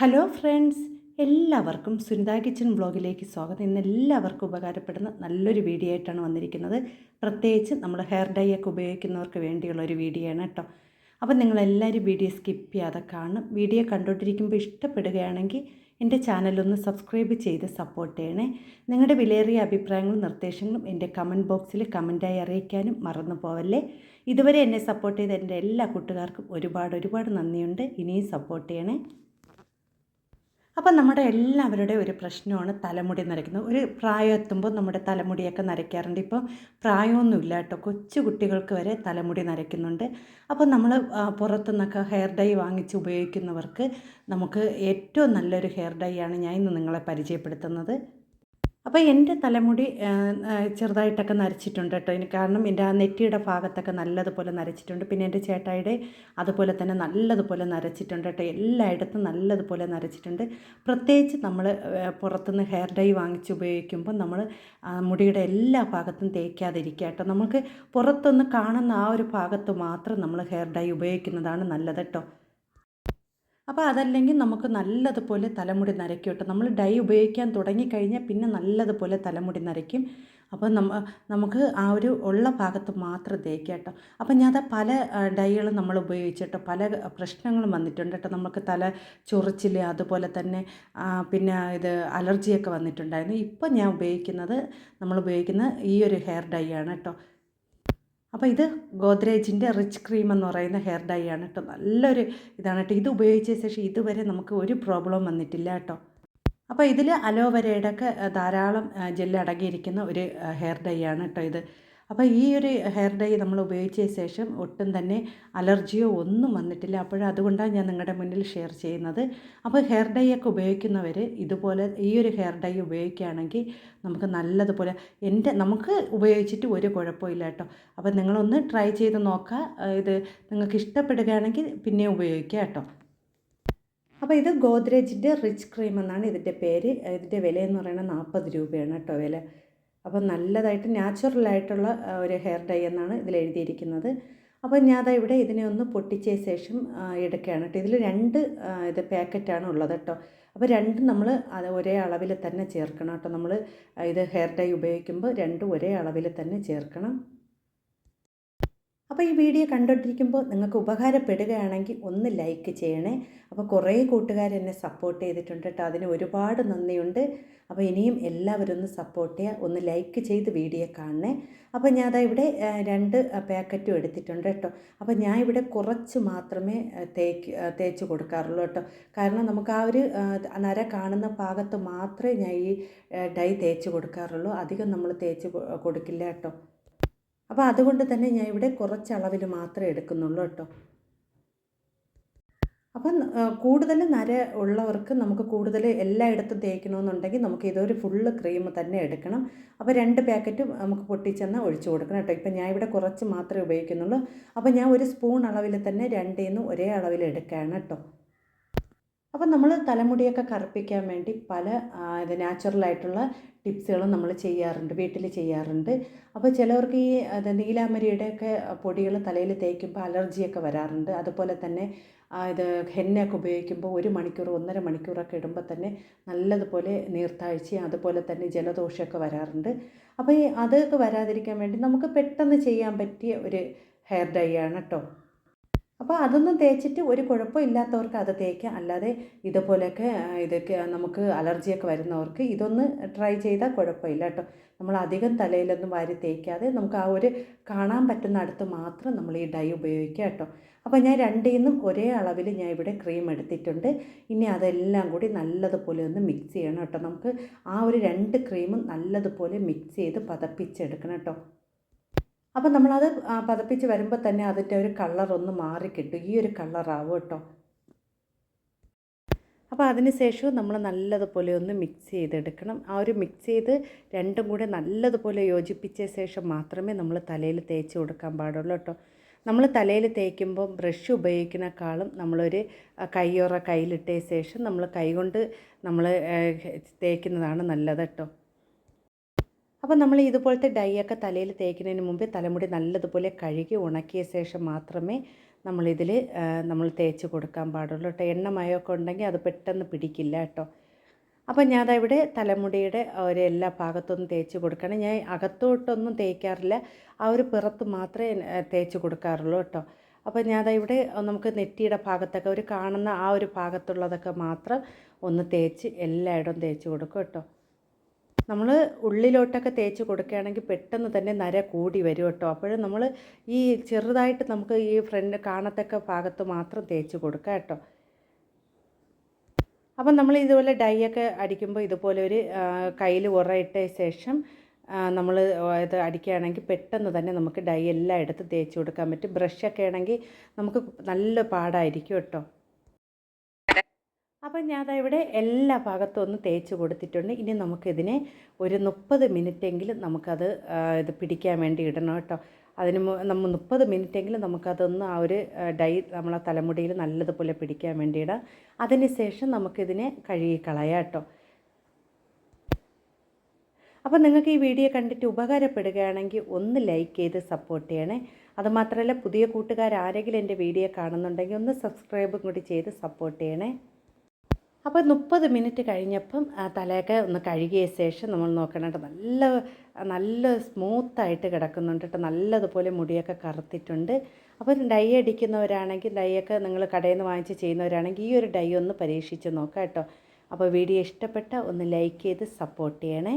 Hello friends എല്ലാവർക്കും Sunitha kitchen ബ്ലോഗിലേക്ക് സ്വാഗതം. ഇന്ന് എല്ലാവർക്കും ഉപകാരപ്പെടുന്ന നല്ലൊരു വീഡിയോ ആയിട്ടാണ് വന്നിരിക്കുന്നത്. പ്രത്യേകിച്ച് നമ്മൾ ഹെയർ ഡൈ ഒക്കെ ഉപയോഗിക്കുന്നവർക്ക് വേണ്ടിയുള്ള ഒരു വീഡിയോ ആണ് കേട്ടോ. അപ്പം നിങ്ങളെല്ലാവരും വീഡിയോ സ്കിപ്പ് ചെയ്യാതെ കാണും വീഡിയോ കണ്ടുകൊണ്ടിരിക്കുമ്പോൾ ഇഷ്ടപ്പെടുകയാണെങ്കിൽ എന്റെ ചാനലൊന്ന് സബ്സ്ക്രൈബ് ചെയ്ത് സപ്പോർട്ട് ചെയ്യണേ. നിങ്ങളുടെ വിലയേറിയ അഭിപ്രായങ്ങളും നിർദ്ദേശങ്ങളും എന്റെ കമന്റ് ബോക്സിൽ കമന്റായി അറിയിക്കാനും മറന്നു പോവല്ലേ? ഇതുവരെ എന്നെ സപ്പോർട്ട് ചെയ്ത എന്റെ എല്ലാ കൂട്ടുകാർക്കും ഒരുപാട് ഒരുപാട് നന്ദിയുണ്ട്. ഇനിയും സപ്പോർട്ട് ചെയ്യണേ. അപ്പം നമ്മുടെ എല്ലാവരുടെ ഒരു പ്രശ്നമാണ് തലമുടി നരയ്ക്കുന്നത്. ഒരു പ്രായം എത്തുമ്പോൾ നമ്മുടെ തലമുടിയൊക്കെ നരയ്ക്കാറുണ്ട്. ഇപ്പോൾ പ്രായമൊന്നുമില്ല കേട്ടോ. കൊച്ചു കുട്ടികൾക്ക് വരെ തലമുടി നരയ്ക്കുന്നുണ്ട്. അപ്പം നമ്മൾ പുറത്തുനിന്നൊക്കെ ഹെയർ ഡൈ വാങ്ങിച്ച് ഉപയോഗിക്കുന്നവർക്ക് നമുക്ക് ഏറ്റവും നല്ലൊരു ഹെയർ ഡൈ ആണ് ഞാൻ ഇന്ന് നിങ്ങളെ പരിചയപ്പെടുത്തുന്നത്. അപ്പോൾ എന്റെ തലമുടി ചെറുതായിട്ടൊക്കെ നരച്ചിട്ടുണ്ട് കേട്ടോ. എനിക്ക് കാരണം എന്റെ ആ നെറ്റിയുടെ ഭാഗത്തൊക്കെ നല്ലതുപോലെ നരച്ചിട്ടുണ്ട്. പിന്നെ എന്റെ ചേട്ടായിയുടെ അതുപോലെ തന്നെ നല്ലതുപോലെ നരച്ചിട്ടുണ്ട് കേട്ടോ. എല്ലായിടത്തും നല്ലതുപോലെ നരച്ചിട്ടുണ്ട്. പ്രത്യേകിച്ച് നമ്മൾ പുറത്തുനിന്ന് ഹെയർ ഡൈ വാങ്ങിച്ച് ഉപയോഗിക്കുമ്പോൾ നമ്മൾ മുടിയുടെ എല്ലാ ഭാഗത്തും തേക്കാതിരിക്കുക കേട്ടോ. നമുക്ക് പുറത്തൊന്ന് കാണുന്ന ആ ഒരു ഭാഗത്ത് മാത്രം നമ്മൾ ഹെയർ ഡൈ ഉപയോഗിക്കുന്നതാണ് നല്ലത് കേട്ടോ. അപ്പോൾ അതല്ലെങ്കിൽ നമുക്ക് നല്ലതുപോലെ തലമുടി നരയ്ക്കും കേട്ടോ നമ്മൾ ഡൈ ഉപയോഗിക്കാൻ തുടങ്ങിക്കഴിഞ്ഞാൽ പിന്നെ നല്ലതുപോലെ തലമുടി നരയ്ക്കും. അപ്പോൾ നമ്മ നമുക്ക് ആ ഒരു ഉള്ള ഭാഗത്ത് മാത്രം തേക്കുക കേട്ടോ. അപ്പം ഞാൻ അത് പല ഡൈകളും നമ്മൾ ഉപയോഗിച്ചിട്ടോ പല പ്രശ്നങ്ങളും വന്നിട്ടുണ്ട് കേട്ടോ. നമുക്ക് തല ചൊറിച്ചിൽ അതുപോലെ തന്നെ പിന്നെ ഇത് അലർജിയൊക്കെ വന്നിട്ടുണ്ടായിരുന്നു. ഇപ്പം ഞാൻ ഉപയോഗിക്കുന്നത് നമ്മൾ ഉപയോഗിക്കുന്ന ഈ ഒരു ഹെയർ ഡൈ ആണ് കേട്ടോ. അപ്പോൾ ഇത് ഗോദ്രേജിന്റെ റിച്ച് ക്രീം എന്ന് പറയുന്ന ഹെയർ ഡൈ ആണ് കേട്ടോ നല്ലൊരു ഇതാണ് കേട്ടോ ഇത് ഉപയോഗിച്ച ശേഷം ഇതുവരെ നമുക്ക് ഒരു പ്രോബ്ലം വന്നിട്ടില്ല കേട്ടോ അപ്പോൾ ഇതിൽ അലോവരയുടെ ഒക്കെ ധാരാളം ജെല്ല് അടങ്ങിയിരിക്കുന്ന ഒരു ഹെയർ ഡൈ ആണ് കേട്ടോ ഇത്. അപ്പോൾ ഈ ഒരു ഹെയർ ഡൈ നമ്മൾ ഉപയോഗിച്ച ശേഷം ഒട്ടും തന്നെ അലർജിയോ ഒന്നും വന്നിട്ടില്ല. അപ്പോൾ അതുകൊണ്ടാണ് ഞാൻ നിങ്ങളുടെ മുന്നിൽ ഷെയർ ചെയ്യുന്നത്. അപ്പോൾ ഹെയർ ഡൈ ഒക്കെ ഉപയോഗിക്കുന്നവർ ഇതുപോലെ ഈ ഒരു ഹെയർ ഡൈ ഉപയോഗിക്കുകയാണെങ്കിൽ നമുക്ക് നല്ലതുപോലെ എന്റെ നമുക്ക് ഉപയോഗിച്ചിട്ട് ഒരു കുഴപ്പമില്ല കേട്ടോ. അപ്പോൾ നിങ്ങളൊന്ന് ട്രൈ ചെയ്ത് നോക്കുക. ഇത് നിങ്ങൾക്ക് ഇഷ്ടപ്പെടുകയാണെങ്കിൽ പിന്നെ ഉപയോഗിക്കുക കേട്ടോ. അപ്പോൾ ഇത് ഗോദ്രേജിന്റെ റിച്ച് ക്രീം എന്നാണ് ഇതിന്റെ പേര്. ഇതിന്റെ വില എന്ന് പറയുന്നത് നാൽപ്പത് രൂപയാണ് കേട്ടോ വില. അപ്പോൾ നല്ലതായിട്ട് നാച്ചുറലായിട്ടുള്ള ഒരു ഹെയർ ഡൈ എന്നാണ് ഇതിൽ എഴുതിയിരിക്കുന്നത്. അപ്പോൾ ഞാൻ അതാ ഇവിടെ ഇതിനെ ഒന്ന് പൊട്ടിച്ച ശേഷം എടുക്കുകയാണ് കേട്ടോ. ഇതിൽ രണ്ട് ഇത് പാക്കറ്റാണ് ഉള്ളത് കേട്ടോ. അപ്പോൾ രണ്ടും നമ്മൾ അത് ഒരേ അളവിൽ തന്നെ ചേർക്കണം കേട്ടോ. നമ്മൾ ഇത് ഹെയർ ഡൈ ഉപയോഗിക്കുമ്പോൾ രണ്ടും ഒരേ അളവിൽ തന്നെ ചേർക്കണം. അപ്പോൾ ഈ വീഡിയോ കണ്ടുകൊണ്ടിരിക്കുമ്പോൾ നിങ്ങൾക്ക് ഉപകാരപ്പെടുകയാണെങ്കിൽ ഒന്ന് ലൈക്ക് ചെയ്യണേ. അപ്പോൾ കുറേ കൂട്ടുകാർ എന്നെ സപ്പോർട്ട് ചെയ്തിട്ടുണ്ട് കേട്ടോ. അതിന് ഒരുപാട് നന്ദിയുണ്ട്. അപ്പോൾ ഇനിയും എല്ലാവരും ഒന്ന് സപ്പോർട്ട് ചെയ്യുക. ഒന്ന് ലൈക്ക് ചെയ്ത് വീഡിയോ കാണണേ. അപ്പോൾ ഞാൻ അതാ ഇവിടെ രണ്ട് പാക്കറ്റും എടുത്തിട്ടുണ്ട് കേട്ടോ. അപ്പോൾ ഞാൻ ഇവിടെ കുറച്ച് മാത്രമേ തേക്ക് തേച്ച് കൊടുക്കാറുള്ളൂ കേട്ടോ. കാരണം നമുക്ക് ആ ഒരു നര കാണുന്ന ഭാഗത്ത് മാത്രമേ ഞാൻ ഈ ഡൈ തേച്ച് കൊടുക്കാറുള്ളൂ. അധികം നമ്മൾ തേച്ച് കൊടുക്കില്ല കേട്ടോ. അപ്പോൾ അതുകൊണ്ട് തന്നെ ഞാൻ ഇവിടെ കുറച്ച് അളവിൽ മാത്രമേ എടുക്കുന്നുള്ളൂ കേട്ടോ. അപ്പം കൂടുതൽ നര ഉള്ളവർക്ക് നമുക്ക് കൂടുതൽ എല്ലായിടത്തും തേക്കണമെന്നുണ്ടെങ്കിൽ നമുക്ക് ഇതൊരു ഫുള്ള് ക്രീം തന്നെ എടുക്കണം. അപ്പോൾ രണ്ട് പാക്കറ്റ് നമുക്ക് പൊട്ടിച്ചെന്ന് ഒഴിച്ചു കൊടുക്കണം കേട്ടോ. ഇപ്പം ഞാൻ ഇവിടെ കുറച്ച് മാത്രമേ ഉപയോഗിക്കുന്നുള്ളൂ. അപ്പോൾ ഞാൻ ഒരു സ്പൂൺ അളവിൽ തന്നെ രണ്ടിൽ നിന്ന് ഒരേ അളവിൽ എടുക്കുകയാണ് കേട്ടോ. അപ്പം നമ്മൾ തലമുടിയൊക്കെ കറുപ്പിക്കാൻ വേണ്ടി പല ഇത് നാച്ചുറലായിട്ടുള്ള ടിപ്സുകളും നമ്മൾ ചെയ്യാറുണ്ട് വീട്ടിൽ ചെയ്യാറുണ്ട്. അപ്പോൾ ചിലവർക്ക് ഈ അത് നീലാമരിയുടെയൊക്കെ പൊടികൾ തലയിൽ തേക്കുമ്പോൾ അലർജിയൊക്കെ വരാറുണ്ട്. അതുപോലെ തന്നെ ഇത് ഹെന്നയൊക്കെ ഉപയോഗിക്കുമ്പോൾ ഒരു മണിക്കൂർ ഒന്നര മണിക്കൂറൊക്കെ ഇടുമ്പോൾ തന്നെ നല്ലതുപോലെ നീർത്താഴ്ചയും അതുപോലെ തന്നെ ജലദോഷമൊക്കെ വരാറുണ്ട്. അപ്പോൾ ഈ അതൊക്കെ വരാതിരിക്കാൻ വേണ്ടി നമുക്ക് പെട്ടെന്ന് ചെയ്യാൻ പറ്റിയ ഒരു ഹെയർ ഡൈ ആണ് കേട്ടോ അപ്പോൾ അതൊന്നും തേച്ചിട്ട് ഒരു കുഴപ്പം ഇല്ലാത്തവർക്ക് അത് തേക്കാം. അല്ലാതെ ഇതുപോലെയൊക്കെ ഇതൊക്കെ നമുക്ക് അലർജിയൊക്കെ വരുന്നവർക്ക് ഇതൊന്ന് ട്രൈ ചെയ്താൽ കുഴപ്പമില്ല കേട്ടോ. നമ്മൾ അധികം തലയിലൊന്നും വാരി തേക്കാതെ നമുക്ക് ആ ഒരു കാണാൻ പറ്റുന്ന അടുത്ത് മാത്രം നമ്മൾ ഈ ഡൈ ഉപയോഗിക്കുക കേട്ടോ. അപ്പോൾ ഞാൻ രണ്ടിൽ നിന്നും ഒരേ അളവിൽ ഞാൻ ഇവിടെ ക്രീം എടുത്തിട്ടുണ്ട്. ഇനി അതെല്ലാം കൂടി നല്ലതുപോലെ ഒന്ന് മിക്സ് ചെയ്യണം കേട്ടോ. നമുക്ക് ആ ഒരു രണ്ട് ക്രീമും നല്ലതുപോലെ മിക്സ് ചെയ്ത് പതപ്പിച്ചെടുക്കണം കേട്ടോ. അപ്പം നമ്മളത് പതപ്പിച്ച് വരുമ്പോൾ തന്നെ അതിന്റെ ഒരു കളറൊന്ന് മാറിക്കിട്ടും ഈ ഒരു കളറാവും കേട്ടോ. അപ്പോൾ അതിന് ശേഷം നമ്മൾ നല്ലതുപോലെ ഒന്ന് മിക്സ് ചെയ്തെടുക്കണം. ആ ഒരു മിക്സ് ചെയ്ത് രണ്ടും കൂടെ നല്ലതുപോലെ യോജിപ്പിച്ച ശേഷം മാത്രമേ നമ്മൾ തലയിൽ തേച്ച് കൊടുക്കാൻ പാടുള്ളൂ കേട്ടോ. നമ്മൾ തലയിൽ തേക്കുമ്പോൾ ബ്രഷ് ഉപയോഗിക്കുന്നേക്കാളും നമ്മളൊരു കയ്യോറ കയ്യിലിട്ട ശേഷം നമ്മൾ കൈകൊണ്ട് നമ്മൾ തേക്കുന്നതാണ് നല്ലത് കേട്ടോ. അപ്പോൾ നമ്മൾ ഇതുപോലത്തെ ഡൈ ഒക്കെ തലയിൽ തേക്കുന്നതിന് മുമ്പ് തലമുടി നല്ലതുപോലെ കഴുകി ഉണക്കിയ ശേഷം മാത്രമേ നമ്മളിതിൽ നമ്മൾ തേച്ച് കൊടുക്കാൻ പാടുള്ളൂ കേട്ടോ. എണ്ണമയൊക്കെ ഉണ്ടെങ്കിൽ അത് പെട്ടെന്ന് പിടിക്കില്ല കേട്ടോ. അപ്പം ഞാൻ ഇവിടെ തലമുടിയുടെ ഒരു എല്ലാ ഭാഗത്തൊന്നും തേച്ച് കൊടുക്കണം. ഞാൻ അകത്തോട്ടൊന്നും തേക്കാറില്ല. ആ ഒരു പിറത്ത് മാത്രമേ തേച്ച് കൊടുക്കാറുള്ളൂ കേട്ടോ. അപ്പോൾ ഞാൻ ഇവിടെ നമുക്ക് നെറ്റിയുടെ ഭാഗത്തൊക്കെ ഒരു കാണുന്ന ആ ഒരു ഭാഗത്തുള്ളതൊക്കെ മാത്രം ഒന്ന് തേച്ച് എല്ലായിടവും തേച്ച് കൊടുക്കും കേട്ടോ. നമ്മൾ ഉള്ളിലോട്ടൊക്കെ തേച്ച് കൊടുക്കുകയാണെങ്കിൽ പെട്ടെന്ന് തന്നെ നര കൂടി വരും കേട്ടോ. അപ്പോഴും നമ്മൾ ഈ ചെറുതായിട്ട് നമുക്ക് ഈ ഫ്രണ്ട് കാണത്തക്ക ഭാഗത്ത് മാത്രം തേച്ച് കൊടുക്കുക കേട്ടോ. അപ്പം നമ്മൾ ഇതുപോലെ ഡൈ ഒക്കെ അടിക്കുമ്പോൾ ഇതുപോലെ ഒരു കയ്യിൽ ഉറയിട്ട ശേഷം നമ്മൾ ഇത് അടിക്കുകയാണെങ്കിൽ പെട്ടെന്ന് തന്നെ നമുക്ക് ഡൈ എല്ലാം എടുത്ത് തേച്ച് കൊടുക്കാൻ പറ്റും. ബ്രഷൊക്കെ ആണെങ്കിൽ നമുക്ക് നല്ല പാടായിരിക്കും കേട്ടോ. അപ്പം ഞാൻ ഇവിടെ എല്ലാ ഭാഗത്തും ഒന്ന് തേച്ച് കൊടുത്തിട്ടുണ്ട്. ഇനി നമുക്കിതിനെ ഒരു മുപ്പത് മിനിറ്റെങ്കിലും നമുക്കത് ഇത് പിടിക്കാൻ വേണ്ടി ഇടണം കേട്ടോ. അതിന് നമ്മൾ മുപ്പത് മിനിറ്റെങ്കിലും നമുക്കതൊന്ന് ആ ഒരു ഡൈ നമ്മളെ തലമുടിയിൽ നല്ലതുപോലെ പിടിക്കാൻ വേണ്ടി ഇടാം. അതിന് ശേഷം നമുക്കിതിനെ കഴുകി കളയാം കേട്ടോ. അപ്പോൾ നിങ്ങൾക്ക് ഈ വീഡിയോ കണ്ടിട്ട് ഉപകാരപ്പെടുകയാണെങ്കിൽ ഒന്ന് ലൈക്ക് ചെയ്ത് സപ്പോർട്ട് ചെയ്യണേ. അതുമാത്രമല്ല പുതിയ കൂട്ടുകാർ ആരെങ്കിലും എന്റെ വീഡിയോ കാണുന്നുണ്ടെങ്കിൽ ഒന്ന് സബ്സ്ക്രൈബും കൂടി ചെയ്ത് സപ്പോർട്ട് ചെയ്യണേ. അപ്പോൾ മുപ്പത് മിനിറ്റ് കഴിഞ്ഞപ്പം തലയൊക്കെ ഒന്ന് കഴുകിയ ശേഷം നമ്മൾ നോക്കണം നല്ല നല്ല സ്മൂത്തായിട്ട് കിടക്കുന്നുണ്ട് കേട്ടോ. നല്ലതുപോലെ മുടിയൊക്കെ കറുത്തിട്ടുണ്ട്. അപ്പോൾ ഡൈ അടിക്കുന്നവരാണെങ്കിൽ ഡൈയൊക്കെ നിങ്ങൾ കടയിൽ നിന്ന് വാങ്ങിച്ച് ചെയ്യുന്നവരാണെങ്കിൽ ഈ ഒരു ഡൈ ഒന്ന് പരീക്ഷിച്ച് നോക്കാം കേട്ടോ. അപ്പോൾ വീഡിയോ ഇഷ്ടപ്പെട്ട ഒന്ന് ലൈക്ക് ചെയ്ത് സപ്പോർട്ട് ചെയ്യണേ.